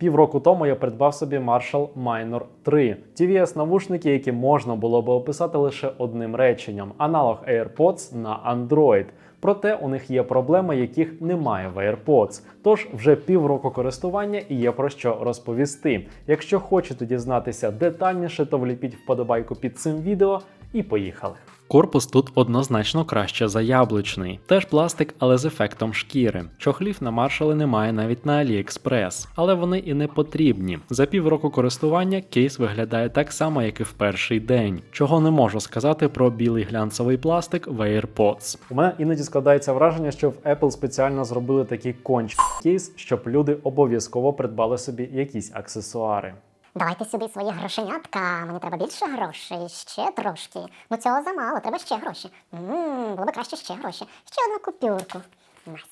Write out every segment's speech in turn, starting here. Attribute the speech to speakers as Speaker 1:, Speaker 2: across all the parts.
Speaker 1: Півроку тому я придбав собі Marshall Minor 3. tvs навушники, які можна було би описати лише одним реченням: аналог AirPods на Android. Проте у них є проблеми, яких немає в AirPods. Тож вже півроку користування і є про що розповісти. Якщо хочете дізнатися детальніше, то вліпіть вподобайку під цим відео і поїхали. Корпус тут однозначно краще за яблучний. Теж пластик, але з ефектом шкіри. Чохлів на маршали немає навіть на AliExpress, але вони і не потрібні. За півроку користування кейс виглядає так само, як і в перший день. Чого не можу сказати про білий глянцевий пластик в AirPods. У мене іноді складається враження, що в Apple спеціально зробили такий конч кейс, щоб люди обов'язково придбали собі якісь аксесуари.
Speaker 2: Давайте сюди свої грошенятка. Мені треба більше грошей, ще трошки. Ну цього замало, треба ще гроші. Ммм, було б краще ще гроші. Ще одну купюрку. Найс.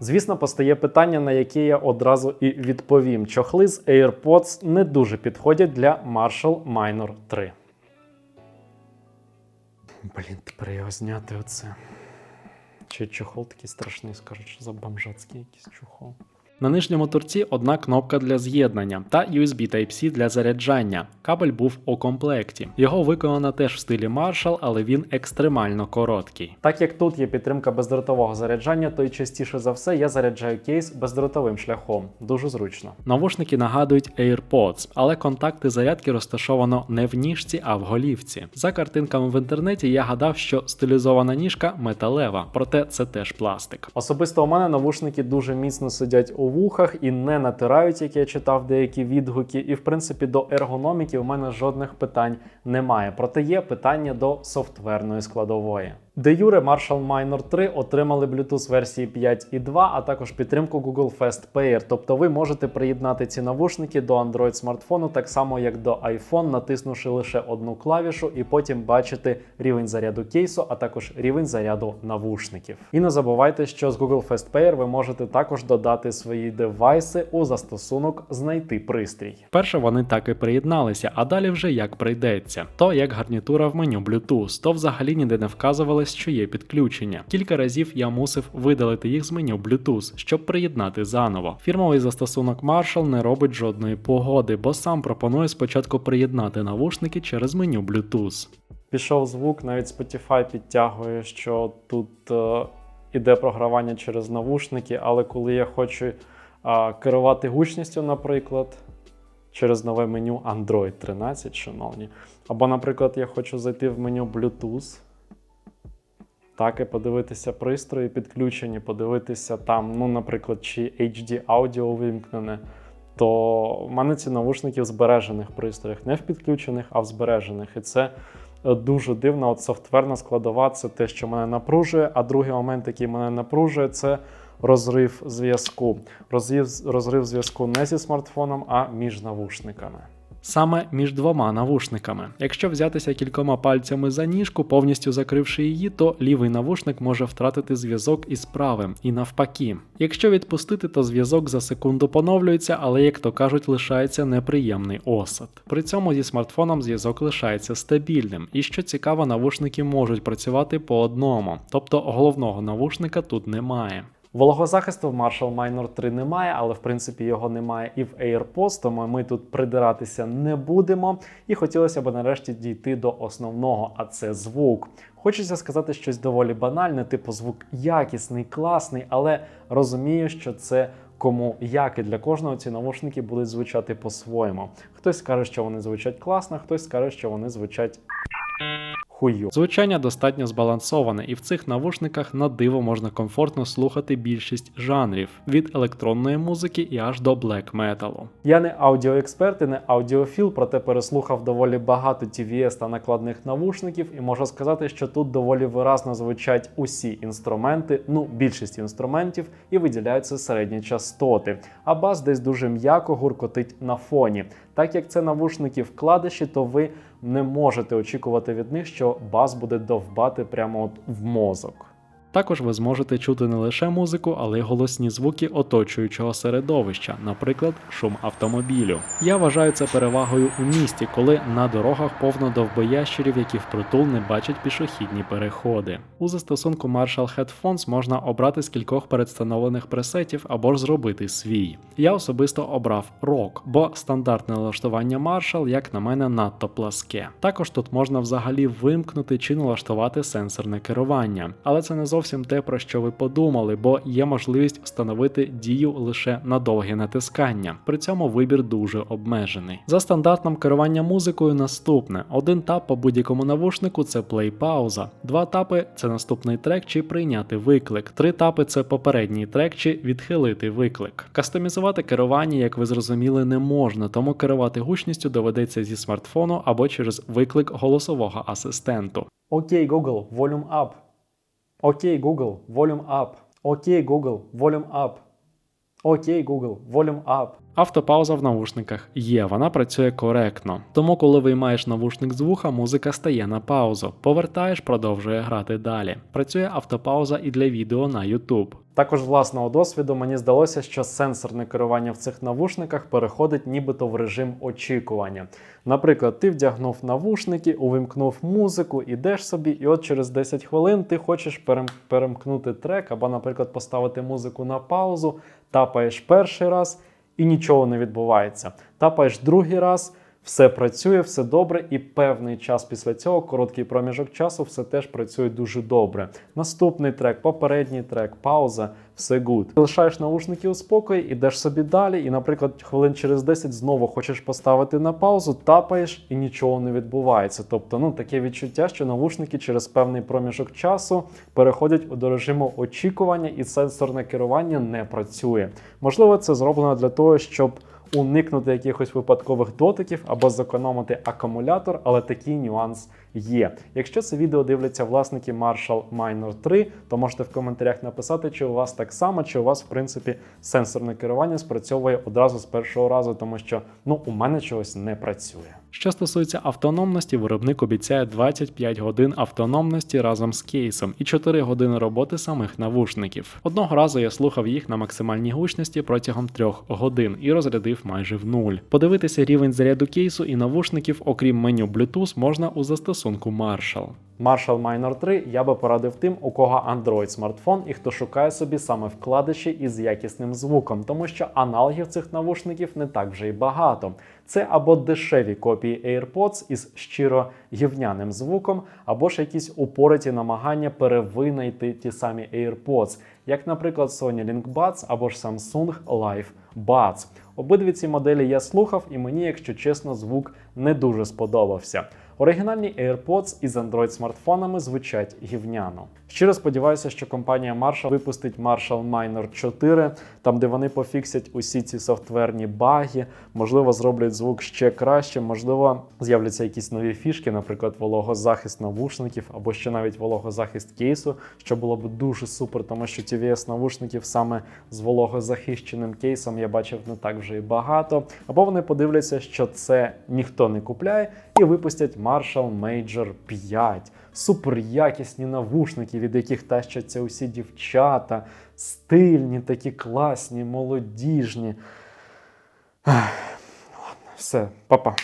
Speaker 1: Звісно, постає питання, на яке я одразу і відповім. Чохли з AirPods не дуже підходять для Marshall Minor 3. Блін, тепер його зняти оце. Чи чохол такий страшний, скажуть, що за бомжацький якийсь чохол. На нижньому торці одна кнопка для з'єднання та USB Type-C для заряджання. Кабель був у комплекті. Його виконано теж в стилі Marshall, але він екстремально короткий. Так як тут є підтримка бездротового заряджання, то й частіше за все я заряджаю кейс бездротовим шляхом. Дуже зручно. Навушники нагадують AirPods, але контакти зарядки розташовано не в ніжці, а в голівці. За картинками в інтернеті я гадав, що стилізована ніжка металева, проте це теж пластик. Особисто у мене навушники дуже міцно сидять у вухах і не натирають, як я читав деякі відгуки. І в принципі до ергономіки у мене жодних питань немає. Проте є питання до софтверної складової. Де Юре Marshall Minor 3 отримали Bluetooth версії 5.2, а також підтримку Google Fast Pair. Тобто ви можете приєднати ці навушники до Android смартфону так само, як до iPhone, натиснувши лише одну клавішу, і потім бачити рівень заряду кейсу, а також рівень заряду навушників. І не забувайте, що з Google Fast Pair ви можете також додати свої девайси у застосунок Знайти пристрій. Перше вони так і приєдналися, а далі вже як прийдеться. То як гарнітура в меню Bluetooth, то взагалі ніде не вказувалось, що є підключення. Кілька разів я мусив видалити їх з меню Bluetooth, щоб приєднати заново. Фірмовий застосунок Marshall не робить жодної погоди, бо сам пропонує спочатку приєднати навушники через меню Bluetooth. Пішов звук, навіть Spotify підтягує, що тут е, іде програвання через навушники, але коли я хочу е, керувати гучністю, наприклад, через нове меню Android 13, шановні. Або, наприклад, я хочу зайти в меню Bluetooth. Так, і подивитися пристрої підключені, подивитися там, ну, наприклад, чи HD аудіо увімкнене, то в мене ці навушники в збережених пристроях, не в підключених, а в збережених. І це е, дуже дивно. От софтверна складова це те, що мене напружує. А другий момент, який мене напружує, це розрив зв'язку. Розрив, розрив зв'язку не зі смартфоном, а між навушниками. Саме між двома навушниками. Якщо взятися кількома пальцями за ніжку, повністю закривши її, то лівий навушник може втратити зв'язок із правим і навпаки. Якщо відпустити, то зв'язок за секунду поновлюється, але, як то кажуть, лишається неприємний осад. При цьому зі смартфоном зв'язок лишається стабільним, і що цікаво, навушники можуть працювати по одному, тобто головного навушника тут немає. Вологозахисту в Marshall Minor 3 немає, але в принципі його немає і в AirPods, тому ми тут придиратися не будемо. І хотілося б нарешті дійти до основного, а це звук. Хочеться сказати щось доволі банальне, типу звук якісний, класний, але розумію, що це кому як і для кожного ці навушники будуть звучати по-своєму. Хтось скаже, що вони звучать класно, хтось скаже, що вони звучать. Хую. Звучання достатньо збалансоване, і в цих навушниках на диво можна комфортно слухати більшість жанрів від електронної музики і аж до блек металу. Я не аудіоексперт і не аудіофіл, проте переслухав доволі багато TVS та накладних навушників, і можу сказати, що тут доволі виразно звучать усі інструменти, ну більшість інструментів, і виділяються середні частоти. А бас десь дуже м'яко гуркотить на фоні. Так як це навушники вкладиші, то ви не можете очікувати від них, що бас буде довбати прямо от в мозок. Також ви зможете чути не лише музику, але й голосні звуки оточуючого середовища, наприклад, шум автомобілю. Я вважаю це перевагою у місті, коли на дорогах повно довбоящерів, які впритул не бачать пішохідні переходи. У застосунку Marshall Headphones можна обрати з кількох передстановлених пресетів або ж зробити свій. Я особисто обрав рок, бо стандартне налаштування Marshall, як на мене, надто пласке. Також тут можна взагалі вимкнути чи налаштувати сенсорне керування, але це не зовсім те, про що ви подумали, бо є можливість встановити дію лише на довге натискання. При цьому вибір дуже обмежений. За стандартом керування музикою наступне: один тап по будь-якому навушнику це плей-пауза, два тапи це наступний трек чи прийняти виклик, три тапи це попередній трек чи відхилити виклик. Кастомізувати керування, як ви зрозуміли, не можна, тому керувати гучністю доведеться зі смартфону або через виклик голосового асистенту. Окей, Google, volume up. Окей, Google, volume up. Окей, Google, volume up. Окей, Google, volume up. Автопауза в навушниках є, вона працює коректно. Тому, коли виймаєш навушник з вуха, музика стає на паузу. Повертаєш, продовжує грати далі. Працює автопауза і для відео на YouTube. Також власного досвіду мені здалося, що сенсорне керування в цих навушниках переходить нібито в режим очікування. Наприклад, ти вдягнув навушники, увімкнув музику, ідеш собі, і от через 10 хвилин ти хочеш перем- перемкнути трек або, наприклад, поставити музику на паузу, тапаєш перший раз і нічого не відбувається. Тапаєш другий раз. Все працює, все добре, і певний час після цього, короткий проміжок часу, все теж працює дуже добре. Наступний трек, попередній трек, пауза, все гуд. Лишаєш наушники у спокої, ідеш собі далі, і, наприклад, хвилин через 10 знову хочеш поставити на паузу, тапаєш і нічого не відбувається. Тобто, ну таке відчуття, що навушники через певний проміжок часу переходять до режиму очікування, і сенсорне керування не працює. Можливо, це зроблено для того, щоб уникнути якихось випадкових дотиків або зекономити акумулятор, але такий нюанс є. Якщо це відео дивляться власники Marshall Minor 3, то можете в коментарях написати, чи у вас так само, чи у вас, в принципі, сенсорне керування спрацьовує одразу з першого разу, тому що ну у мене чогось не працює. Що стосується автономності, виробник обіцяє 25 годин автономності разом з кейсом і 4 години роботи самих навушників. Одного разу я слухав їх на максимальній гучності протягом 3 годин і розрядив майже в нуль. Подивитися рівень заряду кейсу і навушників, окрім меню Bluetooth, можна у застосунку Marshall. Marshall Minor 3 я би порадив тим, у кого Android смартфон і хто шукає собі саме вкладиші із якісним звуком, тому що аналогів цих навушників не так вже й багато. Це або дешеві копії AirPods із щиро гівняним звуком, або ж якісь упориті намагання перевинайти ті самі AirPods, як, наприклад, Sony Link або ж Samsung Live Buds. Обидві ці моделі я слухав, і мені, якщо чесно, звук не дуже сподобався. Оригінальні AirPods із Android смартфонами звучать гівняно. Щиро сподіваюся, що компанія Marshall випустить Marshall Minor 4, там де вони пофіксять усі ці софтверні баги, можливо, зроблять звук ще краще, можливо, з'являться якісь нові фішки, наприклад, вологозахист навушників або ще навіть вологозахист кейсу, що було б дуже супер, тому що TVS навушників саме з вологозахищеним кейсом я бачив не так вже і багато. Або вони подивляться, що це ніхто не купляє, і випустять Marshall Major 5. Супер якісні навушники, від яких тащаться усі дівчата, стильні, такі класні, молодіжні. Ладно, все, па-па.